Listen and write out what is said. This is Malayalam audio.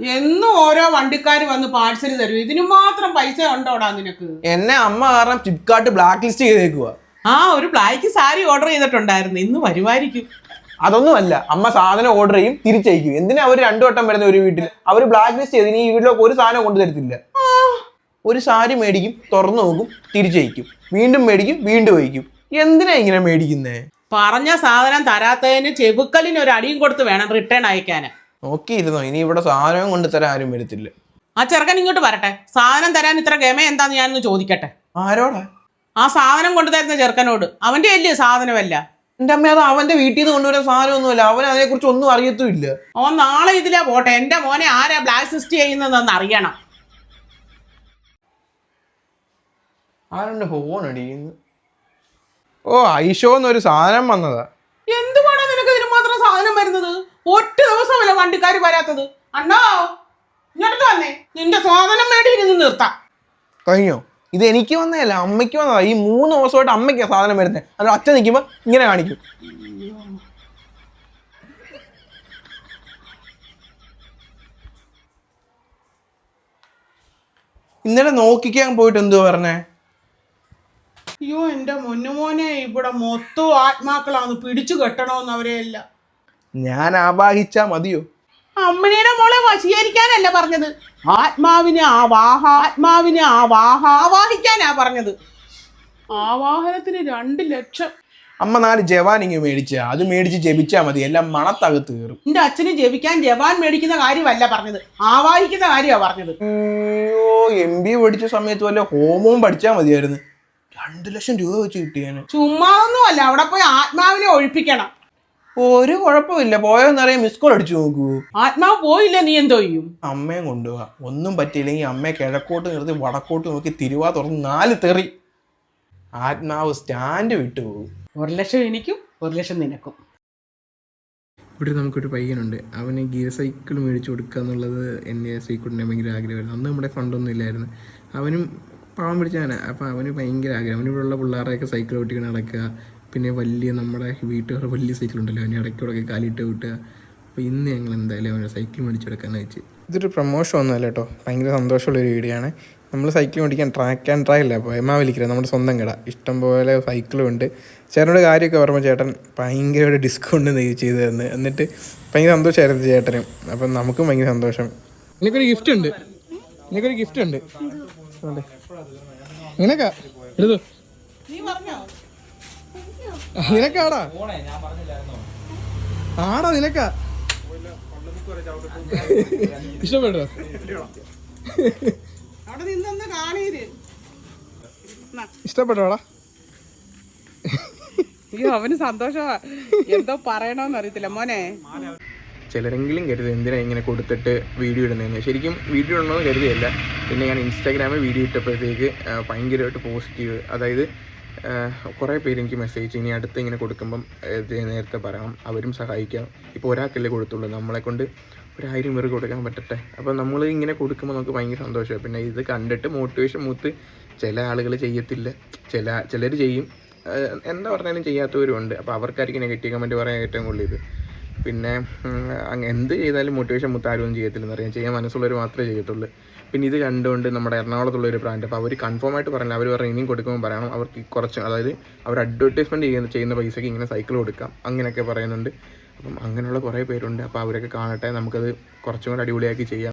എന്നും ഓരോ വണ്ടിക്കാർ വന്ന് പാഴ്സൽ തരും. ഇതിനു മാത്രം പൈസ ഉണ്ടോടാ നിനക്ക്? എന്നെ അമ്മ കാരണം ഫ്ലിപ്കാർട്ട് ബ്ലാക്ക് ലിസ്റ്റ് ചെയ്തേക്കുക ആ ഒരു ബ്ലാക്ക് സാരി ഓർഡർ ചെയ്തിട്ടുണ്ടായിരുന്നു. ഇന്ന് വരുമായിരിക്കും. അതൊന്നുമല്ല. അമ്മ സാധനം ഓർഡർ ചെയ്യും തിരിച്ചയക്കും. എന്തിനാ അവർ രണ്ടു വട്ടം വരുന്ന ഒരു വീട്ടിൽ? അവർ ബ്ലാക്ക് ലിസ്റ്റ് ചെയ്ത് ഇനി ഈ വീട്ടിലേക്ക് ഒരു സാധനം കൊണ്ടു കൊണ്ടുതരത്തില്ല ഒരു സാരി മേടിക്കും തുറന്നു നോക്കും തിരിച്ചയക്കും. വീണ്ടും മേടിക്കും വീണ്ടും വയ്ക്കും. എന്തിനാ ഇങ്ങനെ മേടിക്കുന്നേ? പറഞ്ഞ സാധനം തരാത്തതിന് ചെവുക്കലിന് ഒരു അടിയും കൊടുത്ത് വേണം റിട്ടേൺ അയക്കാന്. നോക്കിയിരുന്നോ? ഇനി ഇവിടെ സാധനം കൊണ്ട് തരാൻ ആരും വരത്തില്ല. ആ ചെറുക്കൻ ഇങ്ങോട്ട് വരട്ടെ. സാധനം തരാൻ ഇത്ര ഗമ എന്താന്ന് ഞാനൊന്ന് ചോദിക്കട്ടെ. ആരോടാ? ആ സാധനം കൊണ്ടുതരുന്ന ചെറുക്കനോട്. അവന്റെ അല്ലേ സാധനമല്ല? എന്റെ അമ്മ അത് അവന്റെ വീട്ടിൽ നിന്ന് കൊണ്ടുവരുന്ന സാധനമൊന്നുമല്ല. അവൻ അതിനെ കുറിച്ച് ഒന്നും അറിയത്തുമില്ല. അവൻ നാളെ ഇതിലാ പോട്ടെ. എന്റെ മോനെ ആരാ ബ്ലാക്ക് സിസ്റ്റ് ചെയ്യുന്നതെന്ന് അറിയണം. ആരുടെ ഫോൺ അടിക്കുന്നു? ഓ ഐഷോ എന്നൊരു സാധനം വന്നതാ എന്തുവാണ് നിനക്ക് ഇതിന് മാത്രം സാധനം വരുന്നത് ഒറ്റ ദിവസമല്ല വണ്ടിക്കാർ വരാത്തത്? അണ്ണോ ഇങ്ങോട്ട് വന്നേ. നിന്റെ സാധനം മേടിയിരുന്ന് നിർത്താം. കഴിഞ്ഞോ? ഇത് എനിക്ക് വന്നതല്ല അമ്മയ്ക്ക് വന്നതാ. ഈ മൂന്ന് ദിവസമായിട്ട് അമ്മയ്ക്കാ സാധനം വരുന്നത് അല്ല അച്ഛൻ നിൽക്കുമ്പോൾ ഇങ്ങനെ കാണിക്കും. ഇന്നലെ നോക്കിക്കാൻ പോയിട്ട് എന്തോ പറഞ്ഞേ? അയ്യോ എന്റെ മുന്നുമോനെ ഇവിടെ മൊത്തം ആത്മാക്കളാണ്. പിടിച്ചു കെട്ടണമെന്ന് അവരെയല്ല ഞാൻ ആവാഹിച്ചാ മതിയോ? അമ്മണിയുടെ മോളെ വശീകരിക്കാനല്ല പറഞ്ഞത്. ആത്മാവിനെ ആവാഹ ആത്മാവിനെ ആവാഹ ആവാഹിക്കാനാ പറഞ്ഞത്. ആവാഹനത്തിന് രണ്ട് ലക്ഷം. അമ്മ നാല് ജവാൻ ഇങ്ങ് മേടിച്ച അത് മേടിച്ച് ജപിച്ചാ മതി. എല്ലാം മണത്തകത്ത് കയറും. എന്റെ അച്ഛന് ജപിക്കാൻ ജവാൻ മേടിക്കുന്ന കാര്യമല്ല പറഞ്ഞത്. ആവാഹിക്കുന്ന കാര്യമാണ് പറഞ്ഞത്. അയ്യോ എം ബി പഠിച്ച സമയത്ത് വല്ല ഹോമവും പഠിച്ചാൽ മതിയായിരുന്നു. രണ്ടു ലക്ഷം രൂപ വെച്ച് കിട്ടിയാണ് ചുമ്മാതൊന്നും അല്ല അവിടെ പോയി ആത്മാവിനെ ഒഴിപ്പിക്കണം. ഒരു കുഴപ്പമില്ല. പോയോന്നറിയാൻ മിസ് കോൾ അടിച്ചു നോക്കൂ. ആത്മാവ് പോയില്ല നീ എന്തോ ചെയ്യും? അമ്മയും കൊണ്ടുപോവാ. ഒന്നും പറ്റിയില്ലെങ്കിൽ അമ്മയെ കിഴക്കോട്ട് നിർത്തി വടക്കോട്ട് നോക്കി തിരുവാ തുറന്ന് നാല് തെറി. ആത്മാവ് സ്റ്റാൻഡ് വിട്ടു പോകും ഒരു ലക്ഷം എനിക്കും ഒരു ലക്ഷം നിനക്കും. ഇവിടെ നമുക്കൊരു പയ്യനുണ്ട്. അവന് ഗിയർ സൈക്കിൾ മേടിച്ചു കൊടുക്കുക എന്നുള്ളത് എന്റെ സൈക്കിളിന്റെ ഭയങ്കര ആഗ്രഹമായിരുന്നു. അന്ന് നമ്മുടെ ഫണ്ടൊന്നും ഇല്ലായിരുന്നു. അവനും പാവം പിടിച്ചാണ് അപ്പോൾ അവന് ഭയങ്കര ആഗ്രഹം. അവനിവിടെയുള്ള പിള്ളേരെയൊക്കെ സൈക്കിൾ ഓട്ടിക്കണം നടക്കുക. പിന്നെ വലിയ നമ്മുടെ വീട്ടുകാർ വലിയ സൈക്കിൾ ഉണ്ടല്ലോ. അവന് ഇടയ്ക്കൂടെ കാലിട്ട് വിട്ടുക. അപ്പോൾ ഇന്ന് ഞങ്ങൾ എന്തായാലും അവന്റെ സൈക്കിൾ മേടിച്ചു കൊടുക്കാമെന്ന് വെച്ച്. ഇതൊരു പ്രൊമോഷൻ ഒന്നുമല്ല കേട്ടോ. ഭയങ്കര സന്തോഷമുള്ളൊരു വീഡിയോ ആണ്. നമ്മൾ സൈക്കിൾ മേടിക്കാൻ ട്രാക്ക് ആൻഡ് ട്രയൽ അപ്പോൾ എമാവലിക്കര നമ്മുടെ സ്വന്തം കട. ഇഷ്ടംപോലെ സൈക്കിളും ഉണ്ട്. ചേട്ടനോട് കാര്യമൊക്കെ പറയുമ്പോൾ ചേട്ടൻ ഭയങ്കര ഒരു ഡിസ്കൗണ്ട് നീ ചെയ്ത് തന്ന്. എന്നിട്ട് ഭയങ്കര സന്തോഷമായിരുന്നു ചേട്ടനും. അപ്പം നമുക്കും ഭയങ്കര സന്തോഷം. നിനക്കൊരു ഗിഫ്റ്റ് ഉണ്ട്. നിനക്കൊരു ഗിഫ്റ്റ് ഉണ്ട്. അതെ. നിനക്കാ? എടുത്തു. നിനക്കാടാ? ആടാ നിനക്കാ? ഇഷ്ടപ്പെട്ടോ? അവിടെ നിന്നൊന്ന് കാണീര് ഇഷ്ടപ്പെട്ടോടാ അയ്യോ അവന് സന്തോഷമാ എന്തോ പറയണോന്ന് അറിയത്തില്ല മോനെ. ചിലരെങ്കിലും കരുതി എന്തിനാ ഇങ്ങനെ കൊടുത്തിട്ട് വീഡിയോ ഇടുന്നതെന്ന്. ശരിക്കും വീഡിയോ ഇടണമെന്ന് കരുതിയല്ല. പിന്നെ ഞാൻ ഇൻസ്റ്റാഗ്രാമിൽ വീഡിയോ ഇട്ടപ്പോഴത്തേക്ക് ഭയങ്കരമായിട്ട് പോസിറ്റീവ് അതായത് കുറേ പേര് എനിക്ക് മെസ്സേജ് ഇനി അടുത്ത് ഇങ്ങനെ കൊടുക്കുമ്പം നേരത്തെ പറയണം അവരും സഹായിക്കാം. ഇപ്പോൾ ഒരാൾക്കല്ലേ കൊടുത്തുള്ളൂ. നമ്മളെ കൊണ്ട് ഒരായിരം പേർ കൊടുക്കാൻ പറ്റട്ടെ. അപ്പോൾ നമ്മൾ ഇങ്ങനെ കൊടുക്കുമ്പോൾ നമുക്ക് ഭയങ്കര സന്തോഷമാണ് പിന്നെ ഇത് കണ്ടിട്ട് മോട്ടിവേഷൻ മൂത്ത് ചില ആളുകൾ ചെയ്യത്തില്ല. ചില ചിലർ ചെയ്യും. എന്താ പറഞ്ഞാലും ചെയ്യാത്തവരും ഉണ്ട്. അപ്പോൾ അവർക്കായിരിക്കും നെഗറ്റീവ് കമന്റ് പറയാൻ ഏറ്റവും കൂടുതൽ ഇത്. പിന്നെ എന്ത് ചെയ്താലും മോട്ടിവേഷൻ മുത്താരും ഒന്നും ചെയ്യത്തില്ലെന്ന് അറിയാം ചെയ്യാൻ മനസ്സുള്ളവർ മാത്രമേ ചെയ്യത്തുള്ളൂ. പിന്നെ ഇത് കണ്ടുകൊണ്ട് നമ്മുടെ എറണാകുളത്തുള്ള ഒരു ബ്രാൻഡ് അപ്പോൾ അവർ കൺഫേം ആയിട്ട് പറഞ്ഞില്ല. അവർ പറഞ്ഞു ഇനിയും കൊടുക്കുമ്പോൾ പറയണം. അവർക്ക് കുറച്ച് അതായത് അവർ അഡ്വർടൈസ്മെന്റ് ചെയ്യുന്ന ചെയ്യുന്ന പൈസയ്ക്ക് ഇങ്ങനെ സൈക്കിൾ കൊടുക്കാം. അങ്ങനെയൊക്കെ പറയുന്നുണ്ട്. അപ്പം അങ്ങനെയുള്ള കുറേ പേരുണ്ട്. അപ്പോൾ അവരൊക്കെ കാണട്ടെ. നമുക്കത് കുറച്ചും കൂടെ അടിപൊളിയാക്കി ചെയ്യാം.